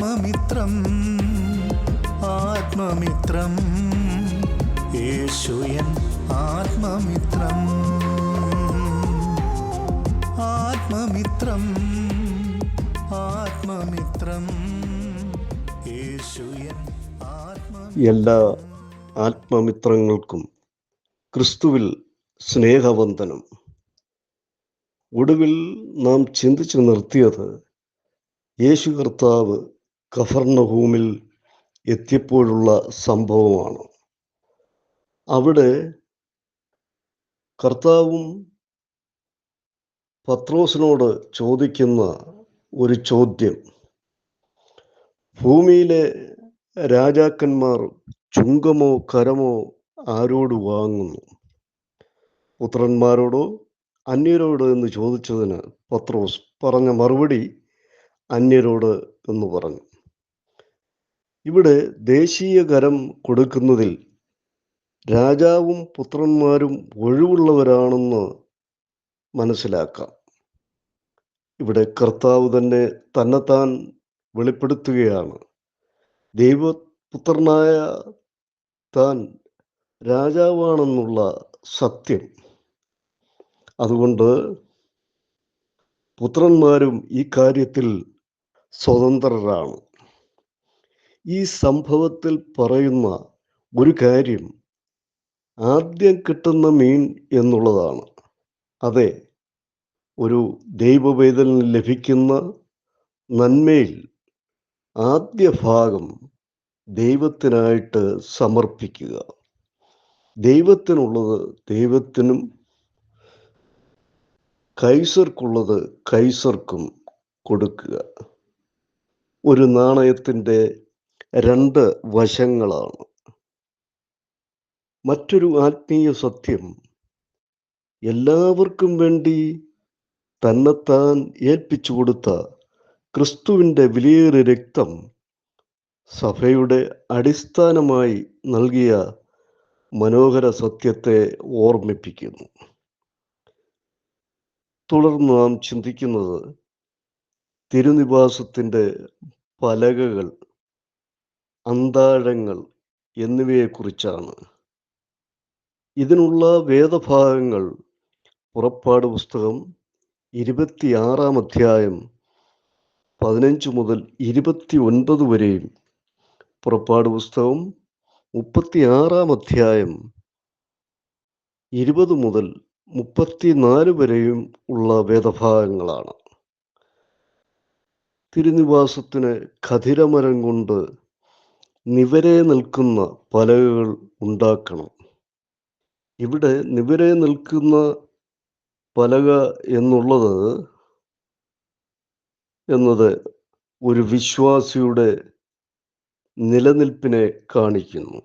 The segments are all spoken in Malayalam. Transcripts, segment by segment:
ആത്മമിത്രം ആത്മമിത്രം. യേശുയൻ ആത്മമിത്രം ആത്മമിത്രം ആത്മമിത്രം. യേശുയൻ എല്ലാ ആത്മമിത്രങ്ങൾക്കും ക്രിസ്തുവിൽ സ്നേഹവന്ദനം. ഒടുവിൽ നാം ചിന്തിച്ചു നിർത്തിയത് യേശു കർത്താവ് കഫർണഹൂമിൽ എത്തിയപ്പോഴുള്ള സംഭവമാണ്. അവിടെ കർത്താവും പത്രോസിനോട് ചോദിക്കുന്ന ഒരു ചോദ്യം. ഭൂമിയിലെ രാജാക്കന്മാർ ചുങ്കമോ കരമോ ആരോട് വാങ്ങുന്നു? പുത്രന്മാരോടോ അന്യരോട് എന്ന് ചോദിച്ചതിന് പത്രോസ് പറഞ്ഞ മറുപടി അന്യരോട് എന്ന് പറഞ്ഞു. ഇവിടെ ദേശീയ കരം കൊടുക്കുന്നതിൽ രാജാവും പുത്രന്മാരും ഒഴിവുള്ളവരാണെന്ന് മനസ്സിലാക്കാം. ഇവിടെ കർത്താവ് തന്നെ തന്നെത്താൻ വെളിപ്പെടുത്തുകയാണ്. ദൈവപുത്രനായ താൻ രാജാവാണെന്നുള്ള സത്യം. അതുകൊണ്ട് പുത്രന്മാരും ഈ കാര്യത്തിൽ സ്വതന്ത്രരാണ്. ഈ സംഭവത്തിൽ പറയുന്ന ഒരു കാര്യം ആദ്യം കിട്ടുന്ന മീൻ എന്നുള്ളതാണ്. അതെ ഒരു ദൈവവേദന ലഭിക്കുന്ന നന്മയിൽ ആദ്യ ഭാഗം ദൈവത്തിനായിട്ട് സമർപ്പിക്കുക. ദൈവത്തിനുള്ളത് ദൈവത്തിനും കൈസർക്കുള്ളത് കൈസർക്കും കൊടുക്കുക. ഒരു നാണയത്തിന്റെ രണ്ട് വശങ്ങളാണ്. മറ്റൊരു ആത്മീയ സത്യം എല്ലാവർക്കും വേണ്ടി തന്നെത്താൻ ഏൽപ്പിച്ചു കൊടുത്ത ക്രിസ്തുവിന്റെ വിലയേറിയ രക്തം സഭയുടെ അടിസ്ഥാനമായി നൽകിയ മനോഹര സത്യത്തെ ഓർമ്മിപ്പിക്കുന്നു. തുടർന്ന് നാം ചിന്തിക്കുന്നത് തിരുനിവാസത്തിന്റെ പലകകൾ അന്താഴങ്ങൾ എന്നിവയെക്കുറിച്ചാണ്. ഇതിനുള്ള വേദഭാഗങ്ങൾ പുറപ്പാട് പുസ്തകം ഇരുപത്തിയാറാം അധ്യായം പതിനഞ്ച് മുതൽ ഇരുപത്തി ഒൻപത് വരെയും പുറപ്പാട് പുസ്തകം മുപ്പത്തിയാറാം അധ്യായം ഇരുപത് മുതൽ മുപ്പത്തിനാല് വരെയും ഉള്ള വേദഭാഗങ്ങളാണ്. തിരുനിവാസത്തിന് ഖതിരമരം കൊണ്ട് നിവരെ നിൽക്കുന്ന പലകകൾ ഉണ്ടാക്കണം. ഇവിടെ നിവരെ നിൽക്കുന്ന പലക എന്നുള്ളത് എന്നത് ഒരു വിശ്വാസിയുടെ നിലനിൽപ്പിനെ കാണിക്കുന്നു.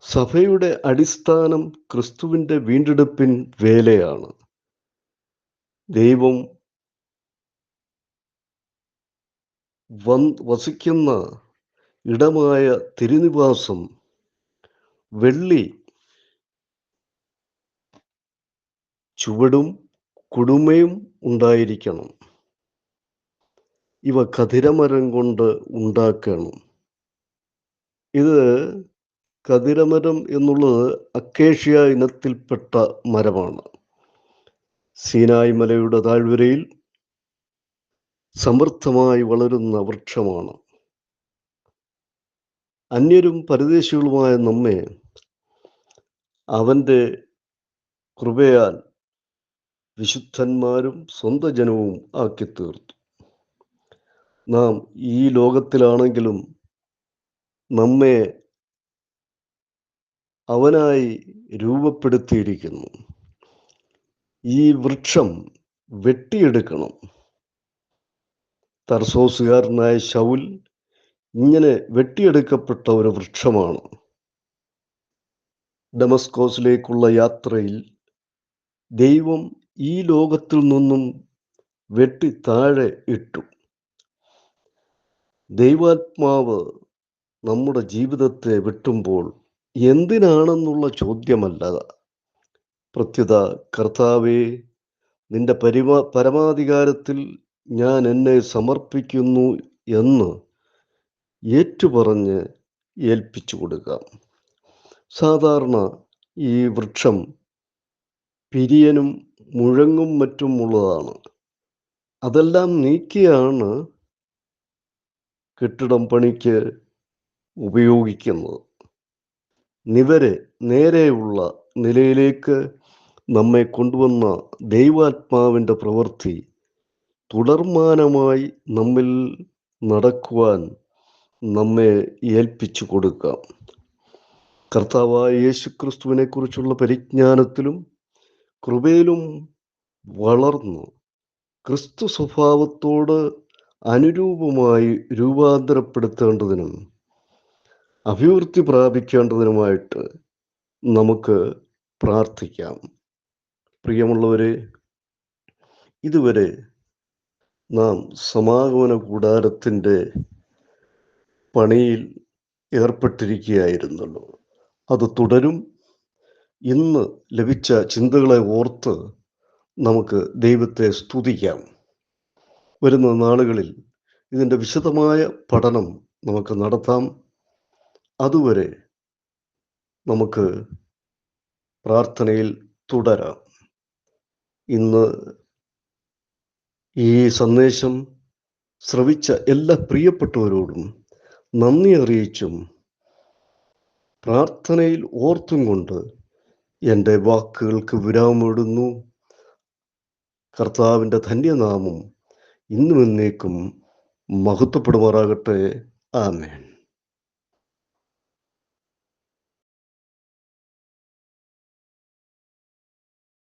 സഭയുടെ അടിസ്ഥാനം ക്രിസ്തുവിന്റെ വീണ്ടെടുപ്പിൻ വേലയാണ്. ദൈവം വസിക്കുന്ന ഇടമായ തിരുനിവാസം വെള്ളി ചുവടും കുടുമയും ഉണ്ടായിരിക്കണം. ഇവ കതിരമരം കൊണ്ട് ഉണ്ടാക്കണം. ഇത് കതിരമരം എന്നുള്ളത് അക്കേഷ്യ ഇനത്തിൽപ്പെട്ട മരമാണ്. സീനായ് മലയുടെ താഴ്വരയിൽ സമൃദ്ധമായി വളരുന്ന വൃക്ഷമാണ്. അന്യരും പരദേശികളുമായ നമ്മെ അവന്റെ കൃപയാൽ വിശുദ്ധന്മാരും സ്വന്തം ജനവും ആക്കി തീർത്തു. നാം ഈ ലോകത്തിലാണെങ്കിലും നമ്മെ അവനായി രൂപപ്പെടുത്തിയിരിക്കുന്നു. ഈ വൃക്ഷം വെട്ടിയെടുക്കണം. തർസോസുകാരനായ ശൗൽ ഇങ്ങനെ വെട്ടിയെടുക്കപ്പെട്ട ഒരു വൃക്ഷമാണ്. ഡമസ്കോസിലേക്കുള്ള യാത്രയിൽ ദൈവം ഈ ലോകത്തിൽ നിന്നും വെട്ടി താഴെ ഇട്ടു. ദൈവാത്മാവ് നമ്മുടെ ജീവിതത്തെ വെട്ടുമ്പോൾ എന്തിനാണെന്നുള്ള ചോദ്യമല്ല. പ്രത്യുത കർത്താവേ നിന്റെ പരിമാ പരമാധികാരത്തിൽ ഞാൻ എന്നെ സമർപ്പിക്കുന്നു എന്ന് ഏറ്റുപറഞ്ഞ് ഏൽപ്പിച്ചു കൊടുക്കാം. സാധാരണ ഈ വൃക്ഷം പിരിയനും മുഴങ്ങും മറ്റും ഉള്ളതാണ്. അതെല്ലാം നീക്കിയാണ് കെട്ടിടം പണിക്ക് ഉപയോഗിക്കുന്നത്. നിവരെ നേരെയുള്ള നിലയിലേക്ക് നമ്മെ കൊണ്ടുവന്ന ദൈവാത്മാവിന്റെ പ്രവൃത്തി തുടർമാനമായി നമ്മിൽ നടക്കുവാൻ നമ്മെ ഏൽപ്പിച്ചു കൊടുക്കാം കർത്താവായ യേശു ക്രിസ്തുവിനെ കുറിച്ചുള്ള പരിജ്ഞാനത്തിലും കൃപയിലും വളർന്നു. ക്രിസ്തു സ്വഭാവത്തോട് അനുരൂപമായി രൂപാന്തരപ്പെടുത്തേണ്ടതിനും അഭിവൃദ്ധി പ്രാപിക്കേണ്ടതിനുമായിട്ട് നമുക്ക് പ്രാർത്ഥിക്കാം. പ്രിയമുള്ളവരെ ഇതുവരെ നാം സമാഗമന കൂടാരത്തിന്റെ പണിയിൽ ഏർപ്പെട്ടിരിക്കുകയായിരുന്നല്ലോ അത് തുടരും. ഇന്ന് ലഭിച്ച ചിന്തകളെ ഓർത്ത് നമുക്ക് ദൈവത്തെ സ്തുതിക്കാം. വരുന്ന നാളുകളിൽ ഇതിന്റെ വിശദമായ പഠനം നമുക്ക് നടത്താം. അതുവരെ നമുക്ക് പ്രാർത്ഥനയിൽ തുടരാം. ഇന്ന് ഈ സന്ദേശം ശ്രവിച്ച എല്ലാ പ്രിയപ്പെട്ടവരോടും നന്ദി അറിയിച്ചും പ്രാർത്ഥനയിൽ ഓർത്തും കൊണ്ട് എന്റെ വാക്കുകൾക്ക് വിരാമമിടുന്നു. കർത്താവിന്റെ ധന്യനാമം ഇന്നും എന്നേക്കും മഹത്വപ്പെടുമാറാകട്ടെ. ആമേൻ.